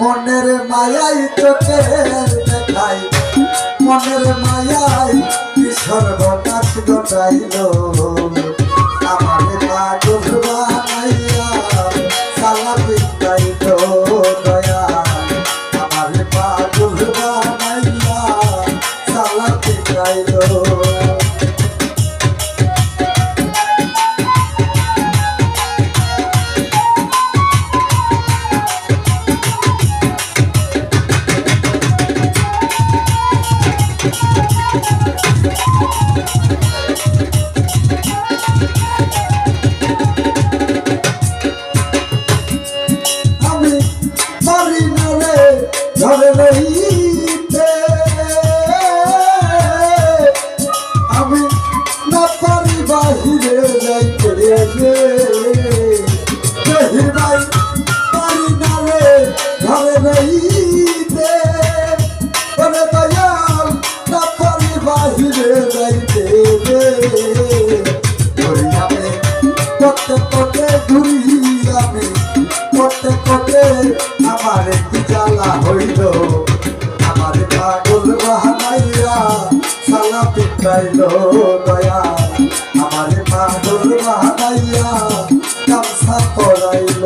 মনের মায়াই চোখে দেখাই মনের মায়াই সর্বনাশ ঘটাইল? আমার পাগল বানাইয়া সালা পিটাইল দয়া। আমার পাগল বানাইয়া সালা পিটাইল করতে করতে ঘুরি আমি করতে করতে আমার কি জ্বালা হইল আমার পাগল বাহানাইয়া সালা পিটাইল দয়া আমার পাগল বাহানাইয়া, গামছা পরাইল।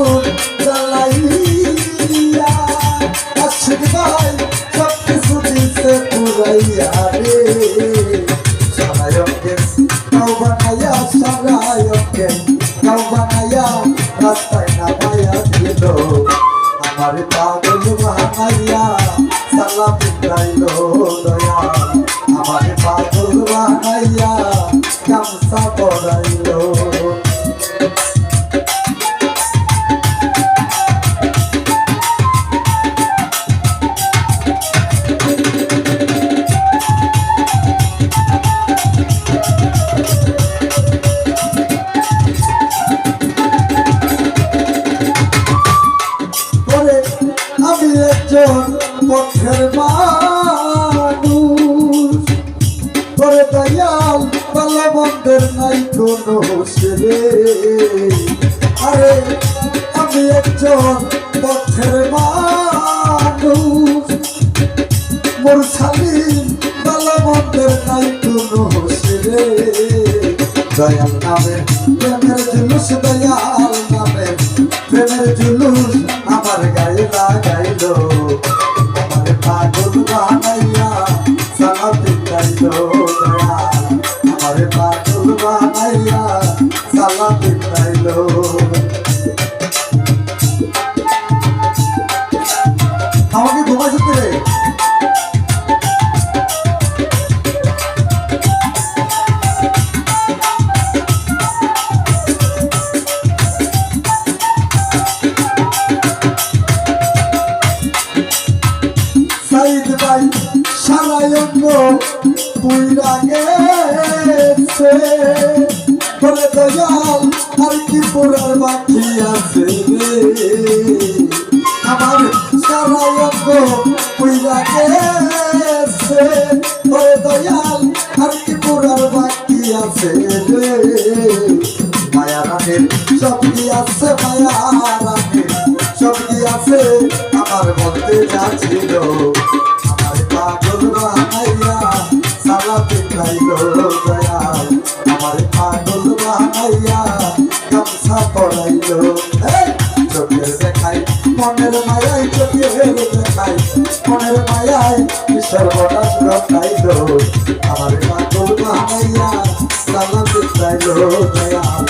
আগুন জ্বালাইয়া আশিক ভাই সব কিছু দিছে পুরাইয়া রে। সারায়কে কাউ বানাইয়া সারায়কে দিল। আমার পাগল বানাইয়া সালা পিটাইল দয়া একজন পক্ষের মানুষ। করে দয়াল পালা বন্ধের নাই কোনো ছেলে। আরে, আমি একজন পক্ষের মানুষ। মোর সালিম পালা বন্ধের নাই কোনো ছেলে। দয়াল নামে প্রেমের জুলুস দয়াল। জুলুস আমার গায়ে লাগাইল। সব কি আছে মায়া রানের সব কি আছে আমার মধ্যে যা ছিল আমার পাগল বানাইয়া সালা পিটাইল দয়াল আমার পাগল বানাইয়া গামছা পরাইল এই, চোখের দেখাই মনের মায়াই চোখের দেখাই মনের মায়াই সর্বনাশ রখাইল আমার পাগল বানাইয়া সালা পিটাইল দয়াল